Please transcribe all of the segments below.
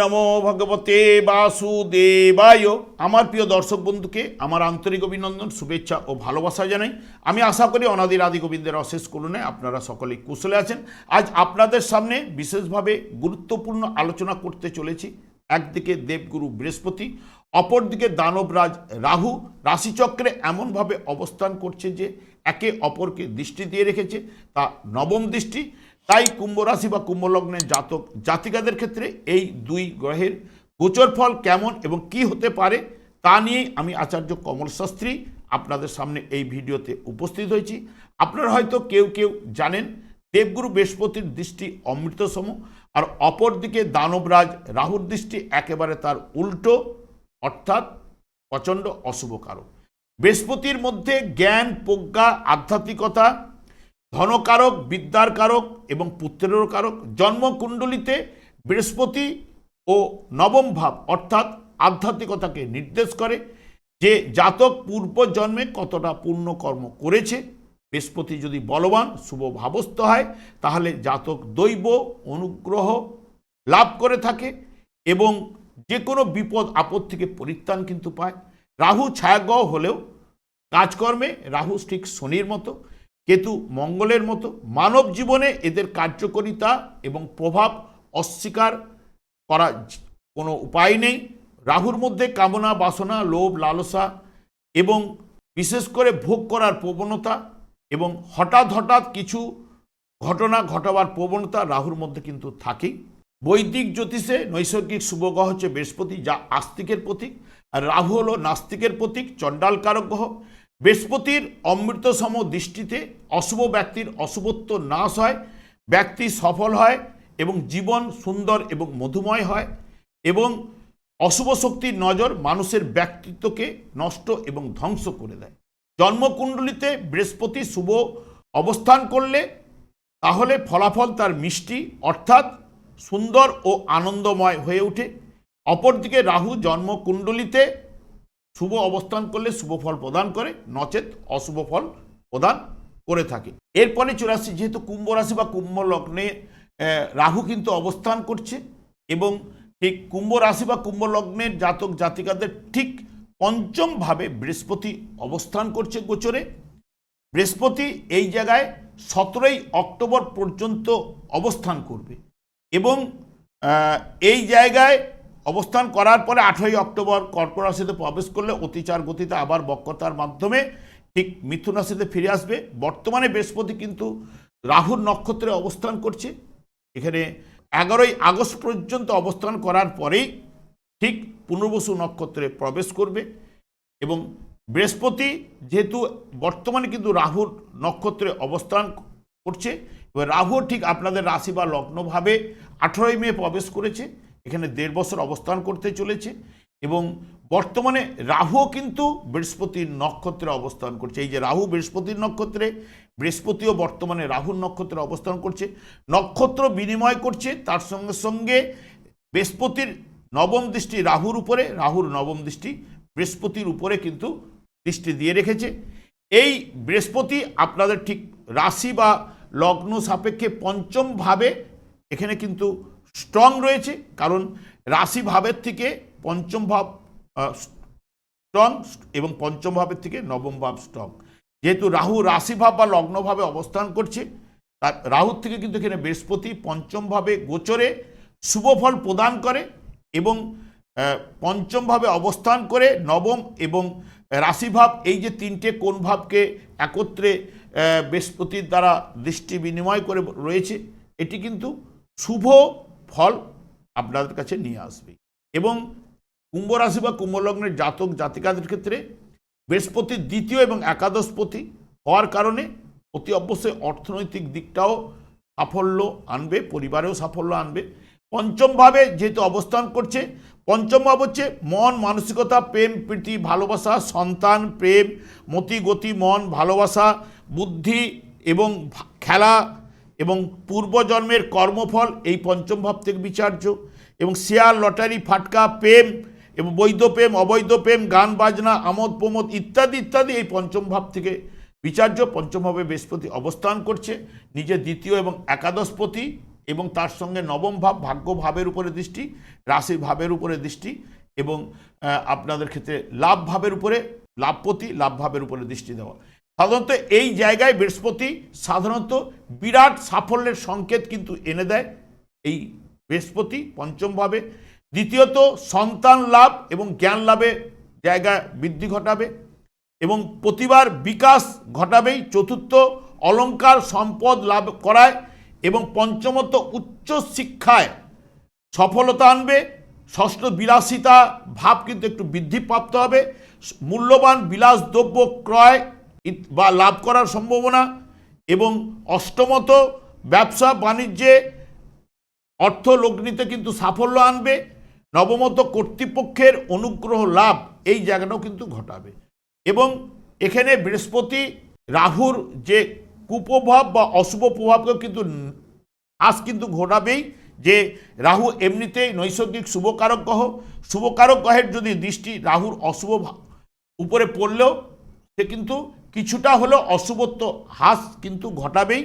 নমো ভগবতে বাসুদেবায়। আমার প্রিয় দর্শক বন্ধুকে আমার আন্তরিক অভিনন্দন, শুভেচ্ছা ও ভালোবাসা জানাই। আমি আশা করি অনাদির আদি গোবিন্দের অশেষ করুণে আপনারা সকলেই কুশলে আছেন। আজ আপনাদের সামনে বিশেষভাবে গুরুত্বপূর্ণ আলোচনা করতে চলেছি। একদিকে দেবগুরু বৃহস্পতি, অপরদিকে দানবরাজ রাহু। রাশিচক্রে এমনভাবে অবস্থান করছে যে একে অপরকে দৃষ্টি দিয়ে রেখেছে, তা নবম দৃষ্টি। তাই কুম্ভ রাশি বা কুম্ভ লগ্নের জাতক জাতিকাদের ক্ষেত্রে এই দুই গ্রহের গোচর ফল কেমন এবং কি হতে পারে তা নিয়ে আমি আচার্য কমল শাস্ত্রী আপনাদের সামনে এই ভিডিওতে উপস্থিত হয়েছি। আপনারা হয়তো কেউ কেউ জানেন, দেবগুরু বৃহস্পতির দৃষ্টি অমৃতসম আর অপরদিকে দানবরাজ রাহুর দৃষ্টি একেবারে তার উল্টো, অর্থাৎ প্রচণ্ড অশুভ কারক। বৃহস্পতির মধ্যে জ্ঞান, প্রজ্ঞা, আধ্যাত্মিকতা ধনকারক বিদ্যার কারক এবং পুত্রেরও কারক। জন্মকুণ্ডলিতে বৃহস্পতি ও নবম ভাব অর্থাৎ আধ্যাত্মিকতাকে নির্দেশ করে যে জাতক পূর্ব জন্মে কতটা পুণ্যকর্ম করেছে। বৃহস্পতি যদি বলবান, শুভ ভাবস্থ হয়, তাহলে জাতক দৈব অনুগ্রহ লাভ করে থাকে এবং যে কোনো বিপদ আপদ থেকে পরিত্রাণ কিন্তু পায়। রাহু ছায়াগ্রহ হলেও কাজকর্মে রাহু ঠিক শনির মতো। কেতু মঙ্গলের মতো মানব জীবনে এদের কার্যকরিতা এবং প্রভাব অস্বীকার করা কোনো উপায় নেই। রাহুর মধ্যে কামনা, বাসনা, লোভ, লালসা এবং বিশেষ করে ভোগ করার প্রবণতা এবং হঠাৎ হঠাৎ কিছু ঘটনা ঘটাবার প্রবণতা রাহুর মধ্যে কিন্তু থাকেই। বৈদিক জ্যোতিষে নৈসর্গিক শুভগ্রহ হচ্ছে বৃহস্পতি, যা আস্তিকের প্রতীক। আর রাহু হলো নাস্তিকের প্রতীক, চণ্ডাল কারক গ্রহ। বৃহস্পতির অমৃতসম দৃষ্টিতে অশুভ ব্যক্তির অশুভত্ব নাশ হয়, ব্যক্তি সফল হয় এবং জীবন সুন্দর এবং মধুময় হয় এবং অশুভ শক্তির নজর মানুষের ব্যক্তিত্বকে নষ্ট এবং ধ্বংস করে দেয়। জন্মকুণ্ডলিতে বৃহস্পতি শুভ অবস্থান করলে তাহলে ফলাফল তার মিষ্টি, অর্থাৎ সুন্দর ও আনন্দময় হয়ে ওঠে। অপরদিকে রাহু জন্মকুণ্ডলিতে শুভ অবস্থান করলে শুভ ফল প্রদান করে, নচেত অশুভ ফল প্রদান করে থাকে। এরপরে চলে আসছে যেহেতু কুম্ভ রাশি বা কুম্ভ লগ্নে রাহু কিন্তু অবস্থান করছে এবং ঠিক কুম্ভ রাশি বা কুম্ভ লগ্নের জাতক জাতিকাদের ঠিক পঞ্চমভাবে বৃহস্পতি অবস্থান করছে গোচরে। বৃহস্পতি এই জায়গায় সতেরোই অক্টোবর পর্যন্ত অবস্থান করবে এবং এই জায়গায় অবস্থান করার পরে আঠেরোই অক্টোবর কর্কট রাশিতে প্রবেশ করলে অতিচার গতিতে আবার বক্রতার মাধ্যমে ঠিক মিথুন রাশিতে ফিরে আসবে। বর্তমানে বৃহস্পতি কিন্তু রাহুর নক্ষত্রে অবস্থান করছে। এখানে এগারোই আগস্ট পর্যন্ত অবস্থান করার পরেই ঠিক পুনর্বসু নক্ষত্রে প্রবেশ করবে এবং বৃহস্পতি যেহেতু বর্তমানে কিন্তু রাহুর নক্ষত্রে অবস্থান করছে, এবার রাহু ঠিক আপনাদের রাশি বা লগ্নভাবে আঠেরোই মে প্রবেশ করেছে। এখানে দেড় বছর অবস্থান করতে চলেছে এবং বর্তমানে রাহুও কিন্তু বৃহস্পতির নক্ষত্রে অবস্থান করছে। এই যে রাহু বৃহস্পতির নক্ষত্রে, বৃহস্পতিও বর্তমানে রাহুর নক্ষত্রে অবস্থান করছে। নক্ষত্র বিনিময় করছে, তার সঙ্গে সঙ্গে বৃহস্পতির নবম দৃষ্টি রাহুর উপরে, রাহুর নবম দৃষ্টি বৃহস্পতির উপরে কিন্তু দৃষ্টি দিয়ে রেখেছে। এই বৃহস্পতি আপনাদের ঠিক রাশি বা লগ্ন সাপেক্ষে পঞ্চমভাবে এখানে কিন্তু স্ট্রং রয়েছে, কারণ রাশি ভাবের থেকে পঞ্চম ভাব স্ট্রং এবং পঞ্চম ভাবের থেকে নবম ভাব স্ট্রং যেহেতু রাহু রাশিভাব বা লগ্নভাবে অবস্থান করছে, তার রাহুর থেকে কিন্তু এখানে বৃহস্পতি পঞ্চমভাবে গোচরে শুভ ফল প্রদান করে এবং পঞ্চমভাবে অবস্থান করে নবম এবং রাশিভাব এই যে তিনটে কোন ভাবকে একত্রে বৃহস্পতির দ্বারা দৃষ্টি বিনিময় করে রয়েছে, এটি কিন্তু শুভ ফল আপনাদের কাছে নিয়ে আসবে। এবং কুম্ভ রাশি বা কুম্ভলগ্নের জাতক জাতিকাদের ক্ষেত্রে বৃহস্পতির দ্বিতীয় এবং একাদশপতি হওয়ার কারণে অতি অবশ্যই অর্থনৈতিক দিকটাও সাফল্য আনবে, পরিবারেও সাফল্য আনবে। পঞ্চমভাবে যেহেতু অবস্থান করছে পঞ্চম ভাব হচ্ছে মন, মানসিকতা, প্রেম, প্রীতি, ভালোবাসা, সন্তান, প্রেম, মতি গতি, মন, ভালোবাসা, বুদ্ধি এবং খেলা এবং পূর্বজন্মের কর্মফল, এই পঞ্চম ভাব থেকে বিচার্য, এবং শেয়ার লটারি, ফাটকা, প্রেম, এবং বৈধ প্রেম, অবৈধ প্রেম, গান, বাজনা, আমোদ, প্রমোদ ইত্যাদি ইত্যাদি এই পঞ্চম ভাব থেকে বিচার্য পঞ্চমভাবে বৃহস্পতি অবস্থান করছে নিজের দ্বিতীয় এবং একাদশপতি, এবং তার সঙ্গে নবম ভাব, ভাগ্য ভাবের উপরে দৃষ্টি, রাশি ভাবের উপরে দৃষ্টি, এবং আপনাদের ক্ষেত্রে লাভ ভাবের উপরে লাভপতি, লাভ ভাবের উপরে দৃষ্টি দেওয়া। সাধারণত এই জায়গায় বৃহস্পতি সাধারণত বিরাট সাফল্যের সংকেত কিন্তু এনে দেয় এই বৃহস্পতি পঞ্চমভাবে। দ্বিতীয়ত, সন্তান লাভ এবং জ্ঞান লাভে জায়গায় বৃদ্ধি ঘটাবে এবং প্রতিবার বিকাশ ঘটাবেই। চতুর্থ অলঙ্কার সম্পদ লাভ করায় এবং পঞ্চমত, উচ্চ শিক্ষায় সফলতা আনবে। ষষ্ঠ, বিলাসিতা ভাব কিন্তু একটু বৃদ্ধিপ্রাপ্ত হবে। মূল্যবান বিলাস দ্রব্য ক্রয় বা লাভ করার সম্ভাবনা এবং অষ্টমত ব্যবসা বাণিজ্যে অর্থ লগ্নিতে কিন্তু সাফল্য আনবে, নবমত কর্তৃপক্ষের অনুগ্রহ লাভ, এই জায়গাটাও কিন্তু ঘটাবে। এবং এখানে বৃহস্পতি রাহুর যে কুপ্রভাব বা অশুভ প্রভাবকেও কিন্তু আজ কিন্তু ঘটাবেই যে রাহু এমনিতেই নৈসর্গিক শুভকারক গ্রহ। শুভকারক গ্রহের যদি দৃষ্টি রাহুর অশুভ উপরে পড়লেও সে কিন্তু কিছুটা হলেও অশুভত্ব হ্রাস কিন্তু ঘটাবেই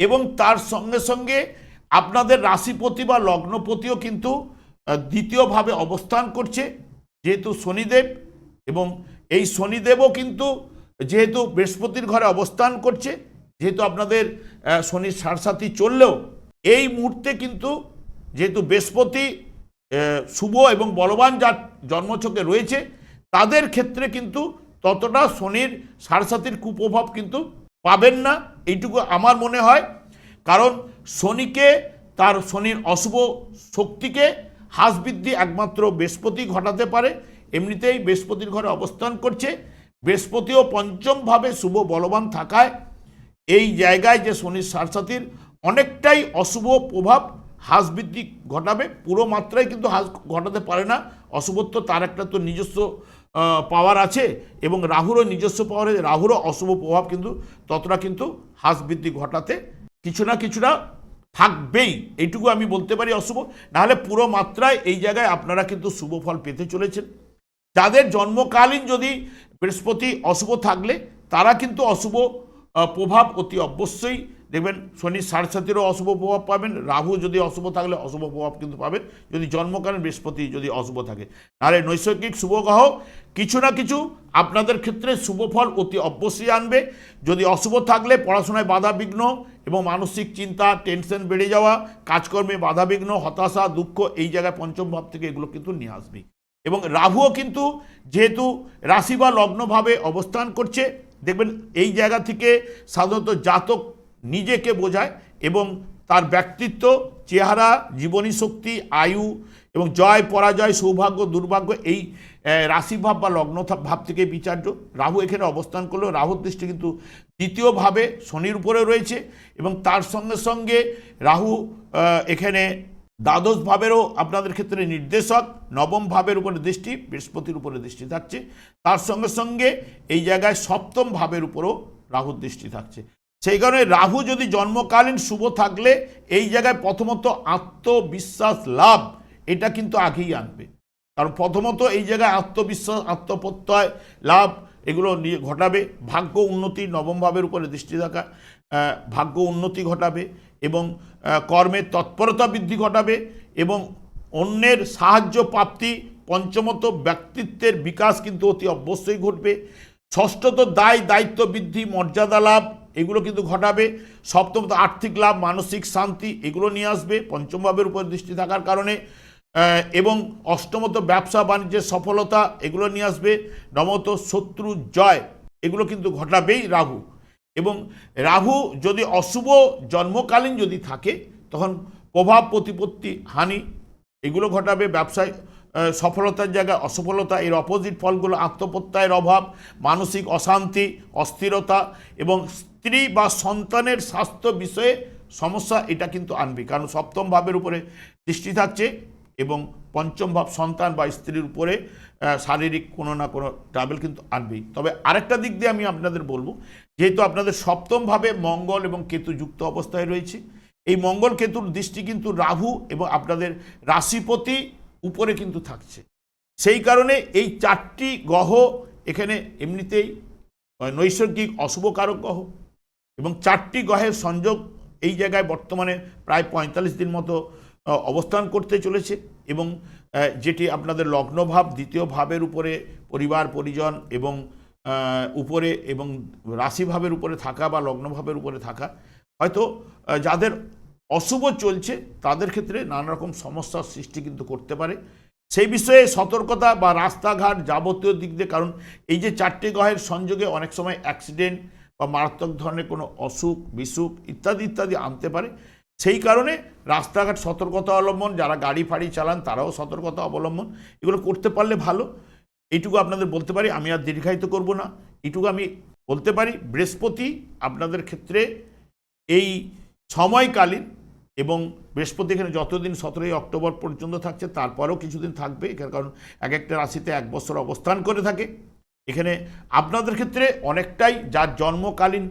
এবং তার সঙ্গে সঙ্গে আপনাদের রাশিপতি বা লগ্নপতিও কিন্তু দ্বিতীয়ভাবে অবস্থান করছে, যেহেতু শনিদেব এবং এই শনিদেবও কিন্তু যেহেতু বৃহস্পতির ঘরে অবস্থান করছে, যেহেতু আপনাদের শনির সারসাথী চললেও এই মুহূর্তে কিন্তু যেহেতু বৃহস্পতি শুভ এবং বলবান যার জন্মছকে রয়েছে, তাদের ক্ষেত্রে কিন্তু ততটা শনির সারসাথীর কুপ্রভাব কিন্তু পাবেন না, এইটুকু আমার মনে হয়। কারণ শনিকে, তার শনির অশুভ শক্তিকে হ্রাস বৃদ্ধি একমাত্র বৃহস্পতি ঘটাতে পারে, এমনিতেই বৃহস্পতির ঘরে অবস্থান করছে। বৃহস্পতিও পঞ্চমভাবে শুভ বলবান থাকায় এই জায়গায় যে শনির সারসাথীর অনেকটাই অশুভ প্রভাব হ্রাস বৃদ্ধি ঘটাবে, পুরো মাত্রায় কিন্তু হ্রাস ঘটাতে পারে না। অশুভত্ব তার একটা তো নিজস্ব পাওয়ার আছে এবং রাহুরও নিজস্ব পাওয়ারে রাহুরও অশুভ প্রভাব কিন্তু, ততটা কিন্তু হ্রাস বৃদ্ধি ঘটাতে কিছু না কিছুটা থাকবেই। এইটুকু আমি বলতে পারি অশুভ। নাহলে পুরো মাত্রায় এই জায়গায় আপনারা কিন্তু শুভ ফল পেতে চলেছেন। যাদের জন্মকালীন যদি বৃহস্পতি অশুভ থাকলে, তারা কিন্তু অশুভ প্রভাব অতি অবশ্যই দেখবেন, শনি সারসাথীরও অশুভ প্রভাব পাবেন, রাহু যদি অশুভ থাকলে অশুভ প্রভাব কিন্তু পাবেন। যদি জন্মকালীন বৃহস্পতি যদি অশুভ থাকে। নাহলে নৈসর্গিক শুভ গ্রহ কিছু না কিছু আপনাদের ক্ষেত্রে শুভ ফল অতি অবশ্যই আনবে। যদি অশুভ থাকলে পড়াশোনায় বাধা বিঘ্ন এবং মানসিক চিন্তা, টেনশন বেড়ে যাওয়া, কাজকর্মে বাধা বিঘ্ন হতাশা, দুঃখ এই জায়গায় পঞ্চম ভাব থেকে এগুলো কিন্তু নিয়ে আসবে। এবং রাহুও কিন্তু যেহেতু রাশি বা লগ্নভাবে অবস্থান করছে, দেখবেন এই জায়গা থেকে সাধারণত জাতক নিজেকে বোঝায় এবং তার ব্যক্তিত্ব, চেহারা, জীবনী শক্তি, আয়ু এবং জয়, পরাজয়, সৌভাগ্য, দুর্ভাগ্য এই রাশিভাব বা লগ্ন ভাব থেকে বিচার্য। রাহু এখানে অবস্থান করলেও রাহুর দৃষ্টি কিন্তু দ্বিতীয়ভাবে শনির উপরে রয়েছে এবং তার সঙ্গে সঙ্গে রাহু এখানে দ্বাদশ ভাবেরও আপনাদের ক্ষেত্রে নির্দেশক নবম ভাবের উপরে দৃষ্টি, বৃহস্পতির উপরে দৃষ্টি থাকছে। তার সঙ্গে সঙ্গে এই জায়গায় সপ্তম ভাবের উপরও রাহুর দৃষ্টি থাকছে। সেই কারণে রাহু যদি জন্মকালীন শুভ থাকলে এই জায়গায় প্রথমত আত্মবিশ্বাস লাভ, এটা কিন্তু আগেই আনবে। কারণ প্রথমত এই জায়গায় আত্মবিশ্বাস, আত্মপ্রত্যয় লাভ, এগুলো নিয়ে ঘটাবে। ভাগ্য উন্নতি নবম ভাবের উপরে দৃষ্টি থাকা ভাগ্য উন্নতি ঘটাবে এবং কর্মের তৎপরতা বৃদ্ধি ঘটাবে এবং অন্যের সাহায্য প্রাপ্তি পঞ্চমত ব্যক্তিত্বের বিকাশ কিন্তু অতি অবশ্যই ঘটবে। ষষ্ঠত দায়, দায়িত্ব বৃদ্ধি, মর্যাদা লাভ এগুলো কিন্তু ঘটাবে। সপ্তমত আর্থিক লাভ, মানসিক শান্তি, এগুলো নিয়ে আসবে পঞ্চম ভাবের উপর দৃষ্টি থাকার কারণে। এবং অষ্টমত ব্যবসা, বাণিজ্যের সফলতা, এগুলো নিয়ে আসবে। নবমত শত্রু জয়, এগুলো কিন্তু ঘটাবেই রাহু। এবং রাহু যদি অশুভ জন্মকালীন যদি থাকে, তখন প্রভাব, প্রতিপত্তি, হানি, এগুলো ঘটাবে ব্যবসায়। সফলতার জায়গায় অসফলতা, এর অপোজিট ফলগুলো আত্মপ্রত্যয়ের অভাব, মানসিক অশান্তি, অস্থিরতা এবং স্ত্রী বা সন্তানের স্বাস্থ্য বিষয়ে সমস্যা এটা কিন্তু আনবে। কারণ সপ্তম ভাবের উপরে দৃষ্টি থাকছে এবং পঞ্চম ভাব সন্তান বা স্ত্রীর উপরে শারীরিক কোনো না কোনো ট্রাভেল কিন্তু আনবেই। তবে আরেকটা দিক দিয়ে আমি আপনাদের বলব, যেহেতু আপনাদের সপ্তমভাবে মঙ্গল এবং কেতু যুক্ত অবস্থায় রয়েছে, এই মঙ্গল কেতুর দৃষ্টি কিন্তু রাহু এবং আপনাদের রাশিপতি উপরে কিন্তু থাকছে। সেই কারণে এই চারটি গ্রহ এখানে এমনিতেই, নৈসর্গিক অশুভকারক গ্রহ। এবং চারটি গ্রহের সংযোগ এই জায়গায় বর্তমানে প্রায় পঁয়তাল্লিশ দিন মতো অবস্থান করতে চলেছে এবং যেটি আপনাদের লগ্নভাব, দ্বিতীয় ভাবের উপরে পরিবার, পরিজন এবং উপরে এবং রাশিভাবের উপরে থাকা বা লগ্নভাবের উপরে থাকা, হয়তো যাদের অশুভ চলছে তাদের ক্ষেত্রে নানা রকম সমস্যার সৃষ্টি কিন্তু করতে পারে। সেই বিষয়ে সতর্কতা বা রাস্তাঘাট যাবতীয় দিক দিয়ে, কারণ এই যে চারটি গ্রহের সংযোগে অনেক সময় অ্যাক্সিডেন্ট বা মারাত্মক ধরনের কোনো অসুখ, বিসুখ ইত্যাদি ইত্যাদি আনতে পারে। সেই কারণে রাস্তাঘাট সতর্কতা অবলম্বন, যারা গাড়ি ফাড়ি চালান তারাও সতর্কতা অবলম্বন, এগুলো করতে পারলে ভালো। এইটুকু আপনাদের বলতে পারি, আমি আর দীর্ঘায়িত করব না। এটুকু আমি বলতে পারি, বৃহস্পতি আপনাদের ক্ষেত্রে এই সময়কালীন এবং বৃহস্পতি এখানে যতদিন সতেরোই অক্টোবর পর্যন্ত থাকছে, তারপরেও কিছুদিন থাকবে। এখানে কারণ এক একটা রাশিতে এক বছর অবস্থান করে থাকে। এখানে আপনাদের ক্ষেত্রে অনেকটাই যার জন্মকালীন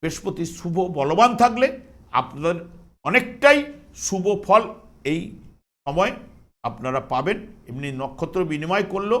বৃহস্পতি শুভ বলবান থাকলে আপনাদের অনেকটাই শুভ ফল এই সময় আপনারা পাবেন। এমনি নক্ষত্র বিনিময় করলেও